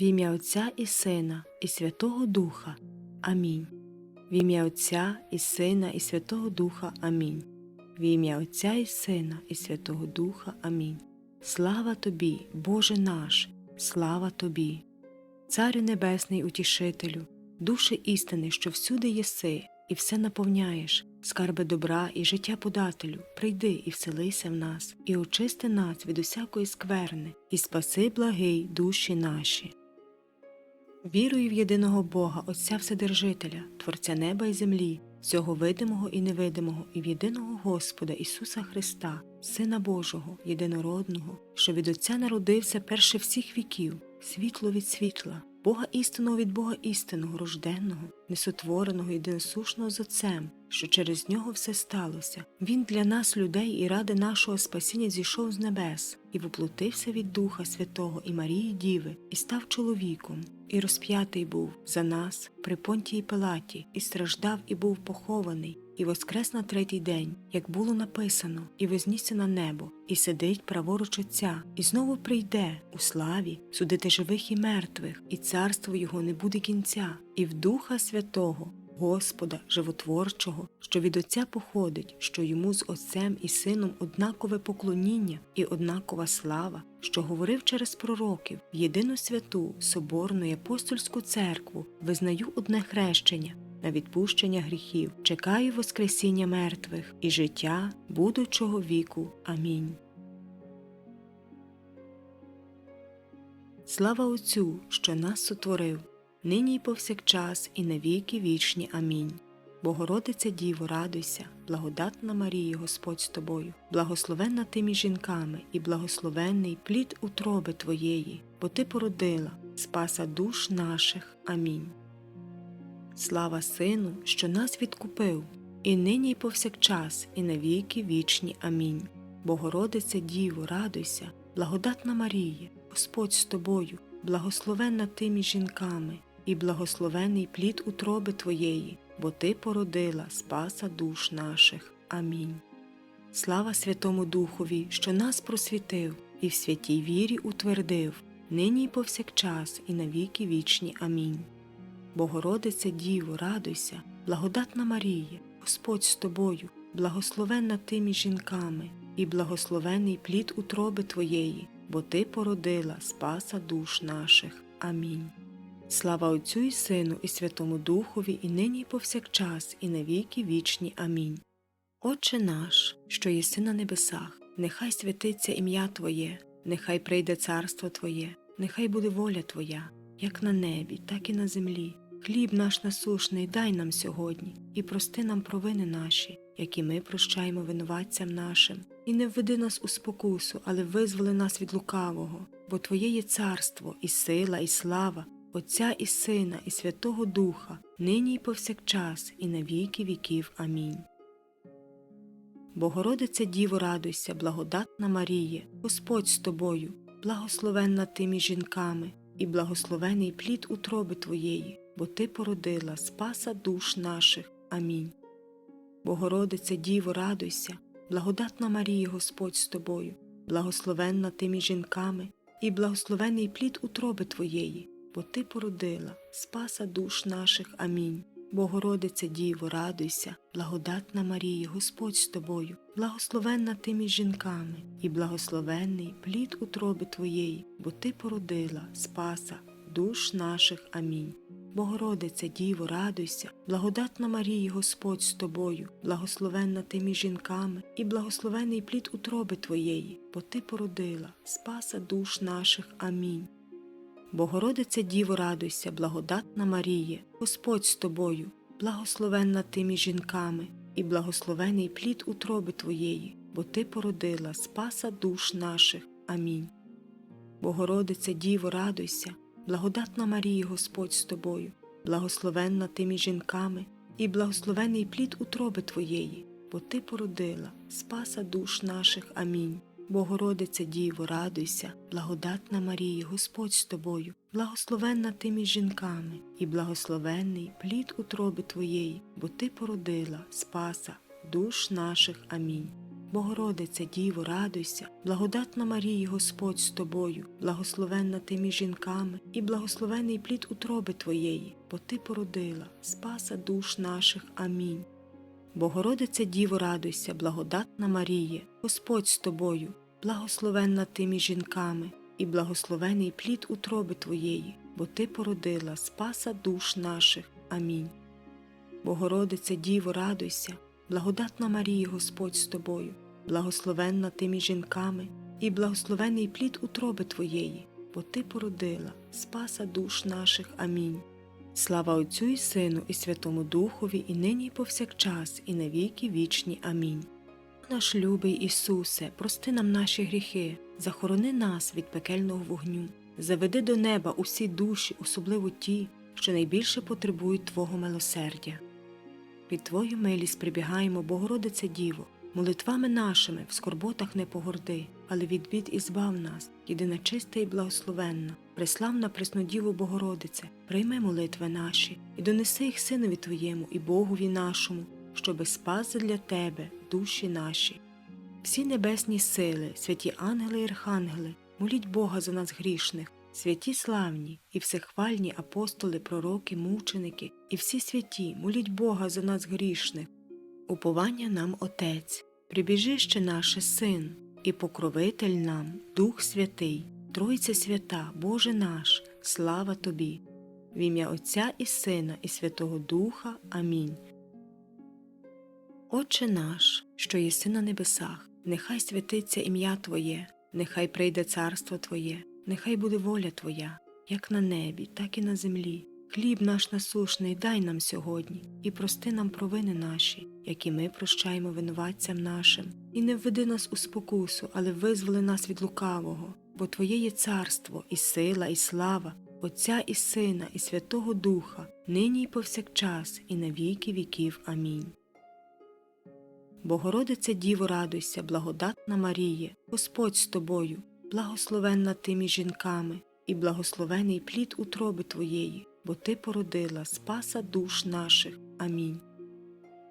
В ім'я Отця і Сина, і Святого Духа. Амінь. В ім'я Отця і Сина, і Святого Духа. Амінь. В ім'я Отця і Сина, і Святого Духа. Амінь. Слава тобі, Боже наш, слава тобі, Царю Небесний Утішителю, душі істини, що всюди єси, і все наповняєш, скарби добра і життя подателю, прийди і вселися в нас, і очисти нас від усякої скверни, і спаси благий душі наші. Вірую в єдиного Бога, Отця Вседержителя, Творця неба і землі, всього видимого і невидимого, і в єдиного Господа Ісуса Христа, Сина Божого, єдинородного, що від Отця народився перше всіх віків, світло від світла, Бога істинного від Бога істинного, рожденного, несотвореного, єдиносушного з Отцем, що через нього все сталося. Він для нас, людей, і ради нашого спасіння зійшов з небес, і воплотився від Духа Святого і Марії Діви, і став чоловіком, і розп'ятий був за нас при понтії Пилаті, і страждав, і був похований, і воскрес на третій день, як було написано, і вознісся на небо, і сидить праворуч Отця, і знову прийде у славі судити живих і мертвих, і царство його не буде кінця, і в Духа Святого. Господа животворчого, що від Отця походить, що йому з Отцем і Сином однакове поклоніння і однакова слава, що говорив через пророків в єдину святу, соборну і апостольську церкву, визнаю одне хрещення на відпущення гріхів, чекаю Воскресіння мертвих і життя будучого віку. Амінь. Слава Отцю, що нас сотворив, нині й повсякчас, і навіки вічні. Амінь. Богородиця Діво, радуйся, благодатна Марія, Господь з тобою, благословенна ти між жінками, і благословенний плід утроби Твоєї, бо Ти породила, спаса душ наших. Амінь. Слава Сину, що нас відкупив, і нині й повсякчас, і навіки вічні. Амінь. Богородиця Діво, радуйся, благодатна Марія, Господь з тобою, благословенна ти між жінками, і благословений плід утроби Твоєї, бо Ти породила спаса душ наших. Амінь. Слава Святому Духові, що нас просвітив і в святій вірі утвердив, нині й повсякчас, і навіки вічні. Амінь. Богородиця Діво, радуйся, благодатна Марія, Господь з тобою, благословенна ти між жінками, і благословений плід утроби Твоєї, бо Ти породила спаса душ наших. Амінь. Слава Отцю і Сину, і Святому Духові, і нині, і повсякчас, і навіки вічні. Амінь. Отче наш, що єси на небесах, нехай святиться ім'я Твоє, нехай прийде царство Твоє, нехай буде воля Твоя, як на небі, так і на землі. Хліб наш насушний дай нам сьогодні, і прости нам провини наші, які ми прощаємо винуватцям нашим, і не введи нас у спокусу, але визволи нас від лукавого, бо Твоє є царство, і сила, і слава, Отця і Сина, і Святого Духа, нині й повсякчас, і на віки віків. Амінь. Богородиця Діво, радуйся, благодатна Марія, Господь з тобою, благословенна ти між жінками, і благословений плід утроби Твоєї, бо Ти породила спаса душ наших. Амінь. Богородиця Діво, радуйся, благодатна Марія, Господь з тобою, благословенна ти жінками, і благословений плід утроби Твоєї, бо Ти породила спаса душ наших. Амінь. Богородиця Діво, радуйся, благодатна Марія, Господь з тобою, благословенна ти між жінками, і благословенний плід утроби Твоєї, бо Ти породила спаса душ наших. Амінь. Богородиця Діво, радуйся, благодатна Марія, Господь з тобою, благословенна ти між жінками, і благословений плід утроби Твоєї, бо Ти породила спаса душ наших. Амінь. Богородиця Діво, радуйся, благодатна Марія, Господь з тобою, благословенна ти між жінками, і благословений плід утроби Твоєї, бо Ти породила спаса душ наших. Амінь. Богородиця Діво, радуйся, благодатна Марія, Господь з тобою, благословенна ти між жінками, і благословений плід утроби Твоєї, бо Ти породила спаса душ наших. Амінь. Богородиця Діво, радуйся, благодатна Марія, Господь з тобою, благословенна ти між жінками, і благословенний плід утроби Твоєї, бо Ти породила спаса душ наших. Амінь. Богородице, Діво, радуйся, благодатна Марія, Господь з тобою, благословенна ти між жінками, і благословений плід утроби Твоєї, бо Ти породила, спаса душ наших. Амінь. Богородице, Діво, радуйся, благодатна Марія, Господь з тобою, благословенна ти між жінками, і благословений плід утроби Твоєї, бо Ти породила, спаса душ наших. Амінь. Богородице, Діво, радуйся, благодатна Марія, Господь з тобою, благословенна ти між жінками, і благословений плід утроби Твоєї, бо Ти породила, спаса душ наших. Амінь. Слава Отцю і Сину, і Святому Духові, і нині, і повсякчас, і навіки вічні. Амінь. Наш любий Ісусе, прости нам наші гріхи, захорони нас від пекельного вогню, заведи до неба усі душі, особливо ті, що найбільше потребують Твого милосердя. Під Твою милість прибігаємо, Богородице Діво, молитвами нашими в скорботах не погорди, але від бід і збав нас, єдина чиста і благословенна, преславна Преснодіву Богородице, прийми молитви наші і донеси їх Синові Твоєму і Богові нашому, щоби спаси для Тебе душі наші. Всі небесні сили, святі ангели і архангели, моліть Бога за нас грішних, святі славні і всехвальні апостоли, пророки, мученики, і всі святі, моліть Бога за нас грішних. Уповання нам Отець, прибіжище наше Син, і покровитель нам, Дух Святий, Тройця свята, Боже наш, слава Тобі. В ім'я Отця і Сина, і Святого Духа. Амінь. Отче наш, що єси на небесах, нехай святиться ім'я Твоє, нехай прийде царство Твоє, нехай буде воля Твоя, як на небі, так і на землі. Хліб наш насушний дай нам сьогодні, і прости нам провини наші, які ми прощаємо винуватцям нашим, і не введи нас у спокусу, але визволи нас від лукавого, бо Твоє є царство, і сила, і слава, Отця і Сина, і Святого Духа, нині і повсякчас, і на віки віків. Амінь. Богородице Діво, радуйся, благодатна Маріє, Господь з тобою, благословенна ти між жінками, і благословений плід утроби Твоєї, бо Ти породила спаса душ наших. Амінь.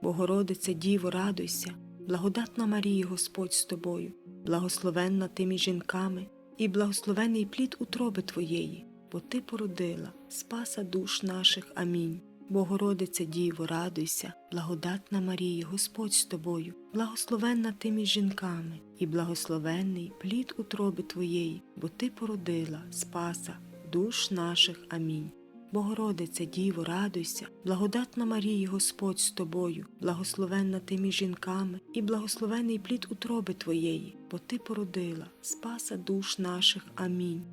Богородице Діво, радуйся, благодатна Марія, Господь з тобою, благословенна ти між жінками, і благословений плід утроби Твоєї, бо Ти породила спаса душ наших. Амінь. Богородице Діво, радуйся, благодатна Марія, Господь з тобою, благословенна ти між жінками, і благословенний плід утроби Твоєї, бо Ти породила спаса душ наших. Амінь. Богородице Діво, радуйся, благодатна Марія, Господь з тобою, благословенна ти між жінками, і благословений плід утроби Твоєї, бо Ти породила спаса душ наших. Амінь.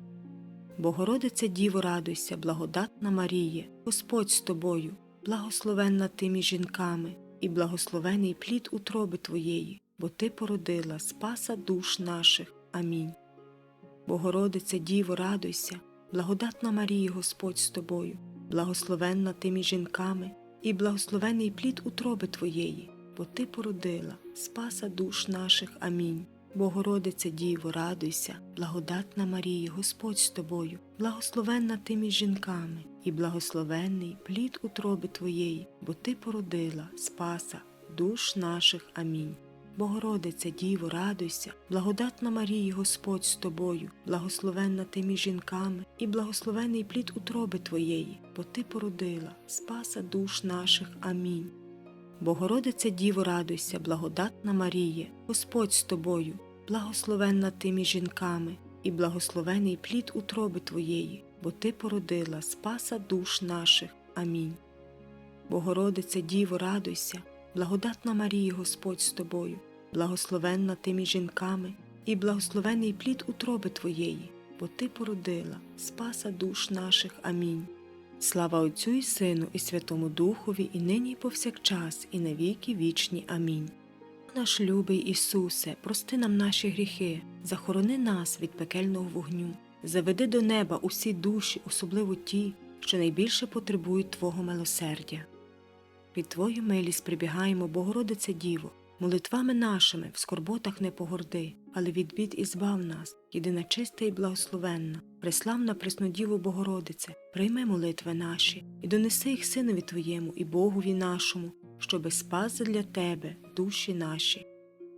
Богородице Діво, радуйся, благодатна Маріє, Господь з тобою, благословенна ти між жінками, і благословений плід утроби Твоєї, бо Ти породила спаса душ наших. Амінь. Богородице Діво, радуйся, благодатна Марія, Господь з тобою, благословенна ти між жінками, і благословений плід утроби Твоєї, бо Ти породила спаса душ наших. Амінь. Богородице Діво, радуйся, благодатна Марія, Господь з тобою, благословенна ти між жінками, і благословенний плід утроби Твоєї, бо Ти породила спаса душ наших. Амінь. Богородице Діво, радуйся, благодатна Марія, Господь з тобою, благословенна ти між жінками, і благословений плід утроби Твоєї, бо Ти породила спаса душ наших. Амінь. Богородице Діво, радуйся, благодатна Маріє, Господь з тобою, благословенна ти між жінками, і благословений плід утроби Твоєї, бо Ти породила спаса душ наших. Амінь. Богородице Діво, радуйся, благодатна Марія, Господь з тобою, благословенна ти між жінками, і благословений плід утроби Твоєї, бо Ти породила спаса душ наших. Амінь. Слава Отцю і Сину, і Святому Духові, і нині, і повсякчас, і на віки вічні. Амінь. Наш любий Ісусе, прости нам наші гріхи, захорони нас від пекельного вогню, заведи до неба усі душі, особливо ті, що найбільше потребують Твого милосердя. Під Твою милість прибігаємо, Богородице Діво, молитвами нашими в скорботах не погорди, але від бід і збав нас, єдина чиста і благословенна, преславна Преснодіву Богородице, прийми молитви наші і донеси їх Синові Твоєму і Богові нашому, щоби спаси для Тебе душі наші.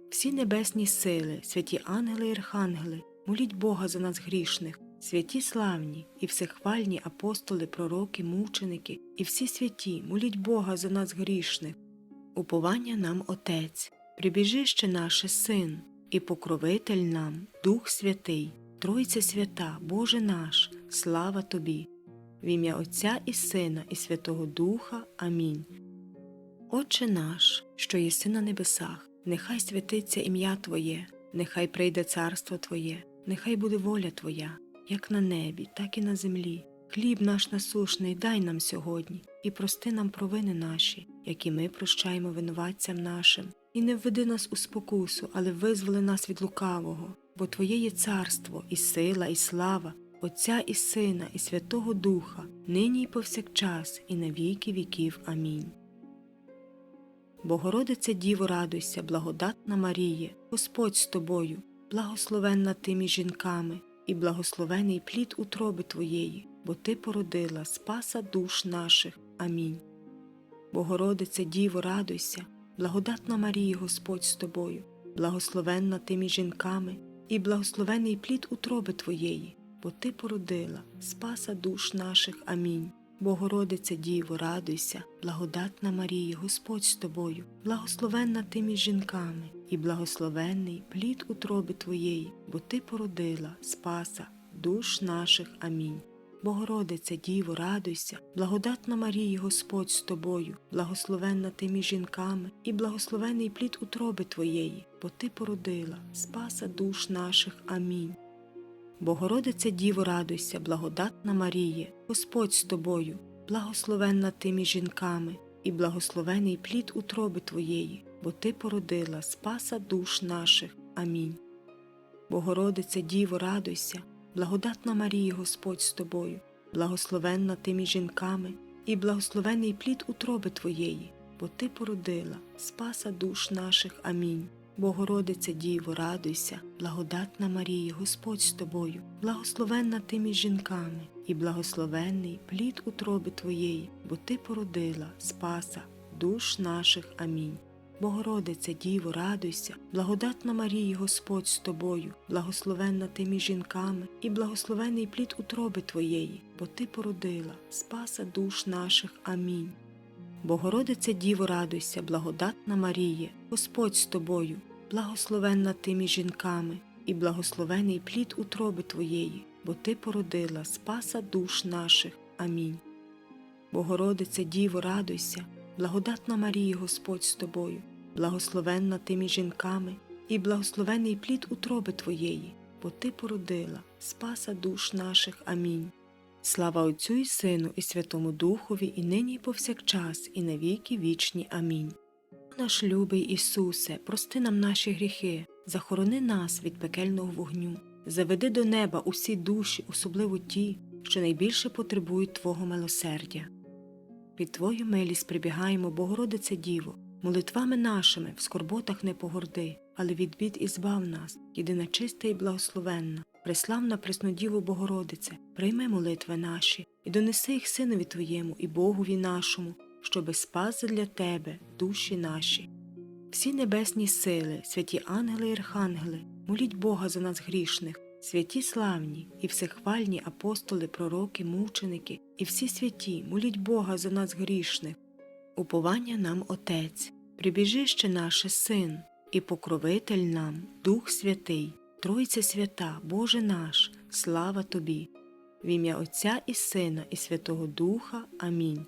всі небесні сили, святі ангели і архангели, моліть Бога за нас грішних, святі славні і всехвальні апостоли, пророки, мученики, і всі святі, моліть Бога за нас грішних. Уповання нам Отець, прибіжище наше Син, і покровитель нам, Дух Святий, Тройця свята, Боже наш, слава Тобі. В ім'я Отця і Сина, і Святого Духа. Амінь. Отче наш, що єси на небесах, нехай святиться ім'я Твоє, нехай прийде царство Твоє, нехай буде воля Твоя, як на небі, так і на землі. Хліб наш насушний дай нам сьогодні, і прости нам провини наші, які ми прощаємо винуватцям нашим, і не введи нас у спокусу, але визволи нас від лукавого, бо Твоє є царство, і сила, і слава, Отця і Сина, і Святого Духа, нині і повсякчас, і на віки віків. Амінь. Богородице Діво, радуйся, благодатна Маріє, Господь з тобою, благословенна ти між жінками, і благословений плід утроби Твоєї, бо Ти породила Спаса душ наших. Амінь. Богородице Діво, радуйся, благодатна Марія, Господь з тобою, благословенна ти жінками, і благословений плід утроби Твоєї, бо Ти породила Спаса душ наших. Амінь. Богородице Діво, радуйся, благодатна Марія, Господь з тобою, благословенна ти між жінками, і благословенний плід утроби Твоєї, бо Ти породила Спаса душ наших. Амінь. Богородице Діво, радуйся, благодатна Марія, Господь з тобою, благословенна ти між жінками, і благословений плід утроби Твоєї, бо Ти породила Спаса душ наших. Амінь. Богородице Діво, радуйся, благодатна Маріє, Господь з тобою, благословенна ти між жінками, і благословений плід утроби Твоєї, бо Ти породила Спаса душ наших. Амінь. Богородице Діво, радуйся, благодатна Марія, Господь з тобою, благословенна ти між жінками, і благословений плід утроби Твоєї, бо Ти породила Спаса душ наших. Амінь. Богородице Діво, радуйся, благодатна Марія, Господь з тобою, благословенна ти між жінками, і благословенний плід утроби Твоєї, бо Ти породила Спаса душ наших. Амінь. Богородице Діво, радуйся, благодатна Марія, Господь з тобою, благословенна ти між жінками, і благословений плід утроби Твоєї, бо Ти породила Спаса душ наших. Амінь. Богородице Діво, радуйся, благодатна Маріє, Господь з тобою, благословенна ти між жінками, і благословений плід утроби Твоєї, бо Ти породила Спаса душ наших. Амінь. Богородице Діво, радуйся, благодатна Марія, Господь з тобою, благословенна ти між жінками, і благословений плід утроби Твоєї, бо Ти породила Спаса душ наших. Амінь. Слава Отцю і Сину, і Святому Духові, і нині, і повсякчас, і на віки вічні. Амінь. Наш любий Ісусе, прости нам наші гріхи, захорони нас від пекельного вогню, заведи до неба усі душі, особливо ті, що найбільше потребують Твого милосердя. Під Твою милість прибігаємо, Богородице Діво, молитвами нашими в скорботах не погорди, але від бід і збав нас, єдина чиста і благословенна, преславна Преснодіву Богородице, прийми молитви наші і донеси їх Синові Твоєму і Богові нашому, щоби спас для Тебе душі наші. Всі небесні сили, святі ангели і архангели, моліть Бога за нас грішних, святі славні і всехвальні апостоли, пророки, мученики, і всі святі, моліть Бога за нас грішних. Уповання нам Отець, прибіжище наше Син, і покровитель нам, Дух Святий, Тройця свята, Боже наш, слава Тобі. В ім'я Отця і Сина, і Святого Духа. Амінь.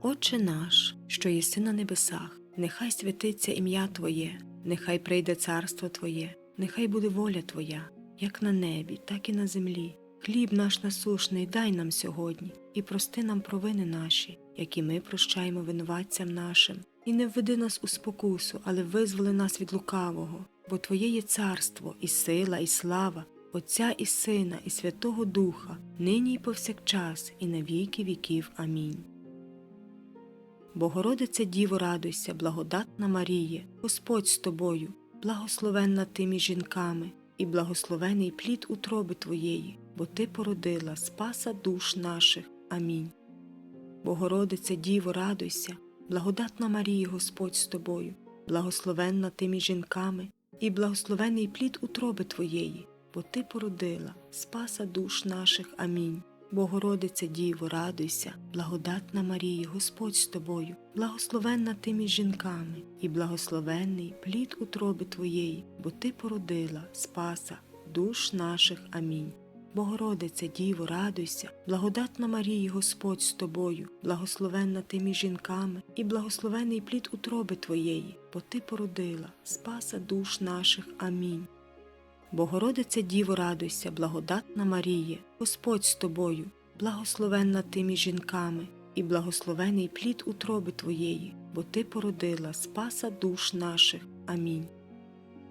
Отче наш, що єси на небесах, нехай святиться ім'я Твоє, нехай прийде царство Твоє, нехай буде воля Твоя, як на небі, так і на землі. Хліб наш насушний дай нам сьогодні, і прости нам провини наші, які ми прощаємо винуватцям нашим, і не введи нас у спокусу, але визволи нас від лукавого, бо Твоє є царство, і сила, і слава, Отця і Сина, і Святого Духа, нині і повсякчас, і на віки віків. Амінь. Богородице Діво, радуйся, благодатна Маріє, Господь з тобою, благословенна ти між жінками, і благословений плід утроби Твоєї, бо Ти породила Спаса душ наших. Амінь. Богородице Діво, радуйся, благодатна Марія, Господь з тобою, благословенна ти між жінками, і благословений плід утроби Твоєї, бо Ти породила, спаса душ наших. Амінь. Богородице Діво, радуйся, благодатна Марія, Господь з тобою, благословенна ти між жінками, і благословенний плід утроби Твоєї, бо Ти породила, спаса душ наших. Амінь. Богородице Діво, радуйся, благодатна Марія, Господь з тобою, благословенна ти між жінками, і благословений плід утроби Твоєї, бо Ти породила, спаса душ наших. Амінь. Богородице Діво, радуйся, благодатна Маріє, Господь з тобою, благословенна ти між жінками, і благословений плід утроби Твоєї, бо Ти породила спаса душ наших. Амінь.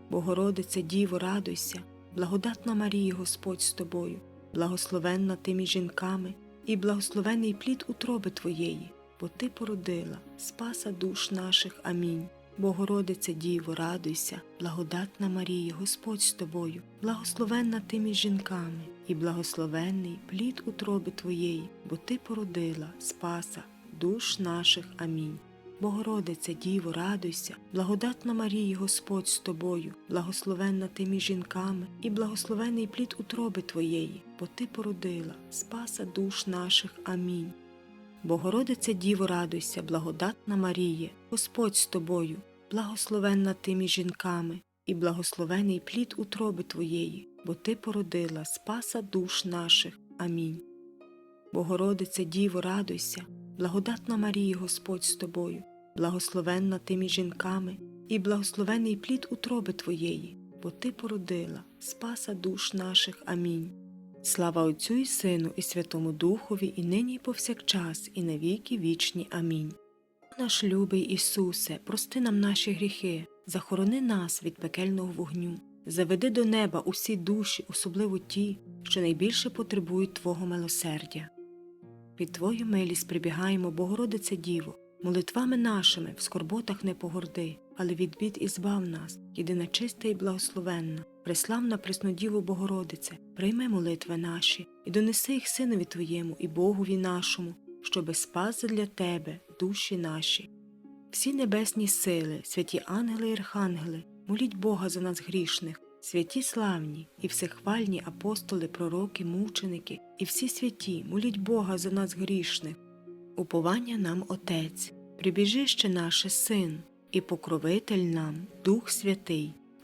Богородице Діво, радуйся, благодатна Марія, Господь з тобою, благословенна ти між жінками, і благословений плід утроби Твоєї, бо Ти породила спаса душ наших. Амінь. Богородице Діво, радуйся, благодатна Марія, Господь з тобою, благословенна ти між жінками, і благословенний плід утроби Твоєї, бо Ти породила спаса душ наших. Амінь. Богородице Діво, радуйся, благодатна Марія, Господь з тобою, благословенна ти між жінками, і благословений плід утроби Твоєї, бо Ти породила спаса душ наших. Амінь. Богородице Діво, радуйся, благодатна Маріє, Господь з тобою, благословенна ти між жінками, і благословений плід утроби Твоєї, бо Ти породила спаса душ наших. Амінь. Богородице Діво, радуйся, благодатна Марія, Господь з тобою, благословенна ти між жінками, і благословений плід утроби Твоєї, бо Ти породила спаса душ наших. Амінь. Слава Отцю і Сину, і Святому Духові, і нині, і повсякчас, і навіки вічні. Амінь. Наш любий Ісусе, прости нам наші гріхи, захорони нас від пекельного вогню, заведи до неба усі душі, особливо ті, що найбільше потребують Твого милосердя. Під Твою милість прибігаємо, Богородице Діво, молитвами нашими в скорботах не погорди, але від бід і збав нас, єдина чиста і благословенна, преславна Преснодіву Богородице, прийми молитви наші і донеси їх Синові Твоєму і Богові нашому, щоби спас для Тебе душі наші. Всі небесні сили, святі ангели і архангели, моліть Бога за нас грішних, святі славні і всехвальні апостоли, пророки, мученики, і всі святі, моліть Бога за нас грішних. Уповання нам Отець, прибіжище наше Син, і покровитель нам, Дух Святий,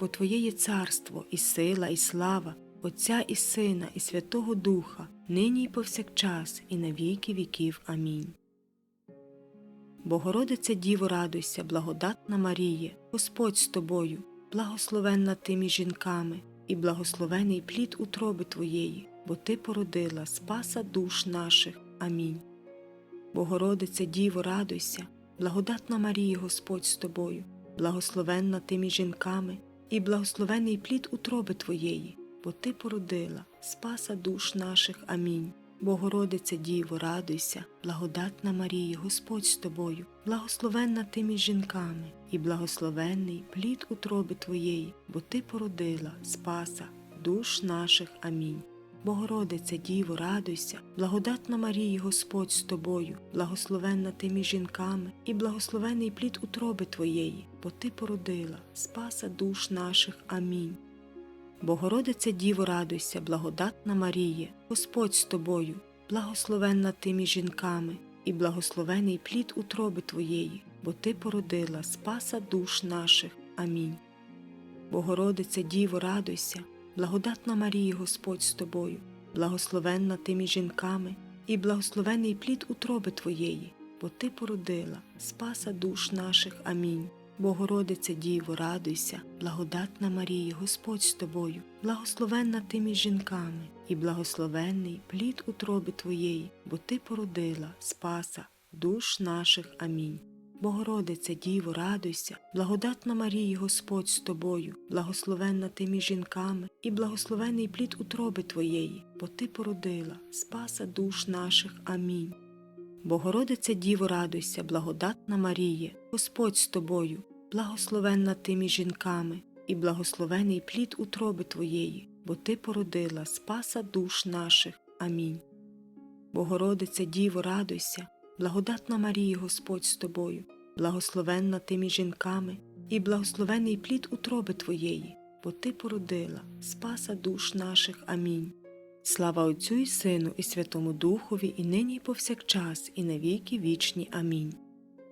бо Твоє є царство, і сила, і слава, Отця і Сина, і Святого Духа, нині і повсякчас, і на віки віків. Амінь. Богородице Діво, радуйся, благодатна Маріє, Господь з тобою, благословенна ти між жінками, і благословений плід утроби Твоєї, бо Ти породила спаса душ наших. Амінь. Богородице Діво, радуйся, благодатна Марія, Господь з тобою, благословенна ти між жінками, і благословений плід утроби Твоєї, бо Ти породила спаса душ наших. Амінь. Богородице Діво, радуйся, благодатна Марія, Господь з тобою, благословенна ти між жінками, і благословенний плід утроби Твоєї, бо Ти породила спаса душ наших. Амінь. Богородице Діво, радуйся, благодатна Марія, Господь з тобою, благословенна ти між жінками, і благословений плід утроби Твоєї, бо Ти породила спаса душ наших. Амінь. Богородице Діво, радуйся, благодатна Маріє, Господь з тобою, благословенна ти між жінками, і благословений плід утроби Твоєї, бо Ти породила спаса душ наших. Амінь. Богородице Діво, радуйся, благодатна Марія, Господь з тобою, благословенна ти жінками, і благословений плід утроби Твоєї, бо Ти породила спаса душ наших. Амінь. Богородице Діво, радуйся, благодатна Марія, Господь з тобою, благословенна ти між жінками, і благословенний плід утроби Твоєї, бо Ти породила спаса душ наших. Амінь. Богородице, Діво, радуйся, благодатна Марії, Господь з тобою, благословенна ти між жінками, і благословений плід утроби Твоєї, бо Ти породила, спаса душ наших. Амінь. Богородице, Діво, радуйся, благодатна Маріє, Господь з тобою, благословенна ти між жінками, і благословений плід утроби Твоєї, бо Ти породила, спаса душ наших. Амінь. Богородице, Діво, радуйся, благодатна Марія, Господь з тобою, благословенна ти між жінками, і благословений плід утроби Твоєї, бо Ти породила, спаса душ наших. Амінь. Слава Отцю і Сину, і Святому Духові, і нині, і повсякчас, і навіки вічні. Амінь.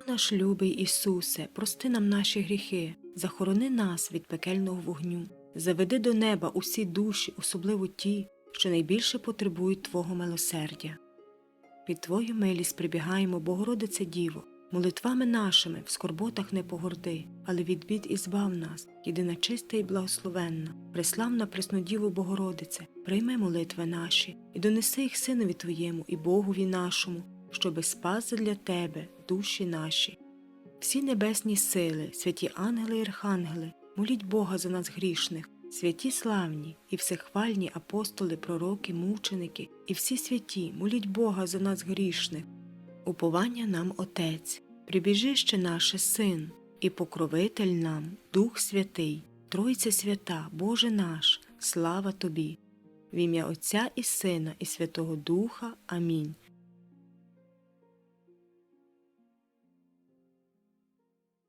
Наш любий Ісусе, прости нам наші гріхи, захорони нас від пекельного вогню, заведи до неба усі душі, особливо ті, що найбільше потребують Твого милосердя. Під Твою милість прибігаємо, Богородице Діво, молитвами нашими в скорботах не погорди, але від бід і збав нас, єдина чиста і благословенна, преславна Преснодіву Богородице, прийми молитви наші і донеси їх Синові Твоєму і Богові нашому, щоби спас для Тебе душі наші. Всі небесні сили, святі ангели і архангели, моліть Бога за нас грішних, святі славні і всехвальні апостоли, пророки, мученики, і всі святі, моліть Бога за нас грішних. Уповання нам Отець, прибіжище наше Син, і покровитель нам, Дух Святий, Тройця свята, Боже наш, слава Тобі. В ім'я Отця і Сина, і Святого Духа. Амінь.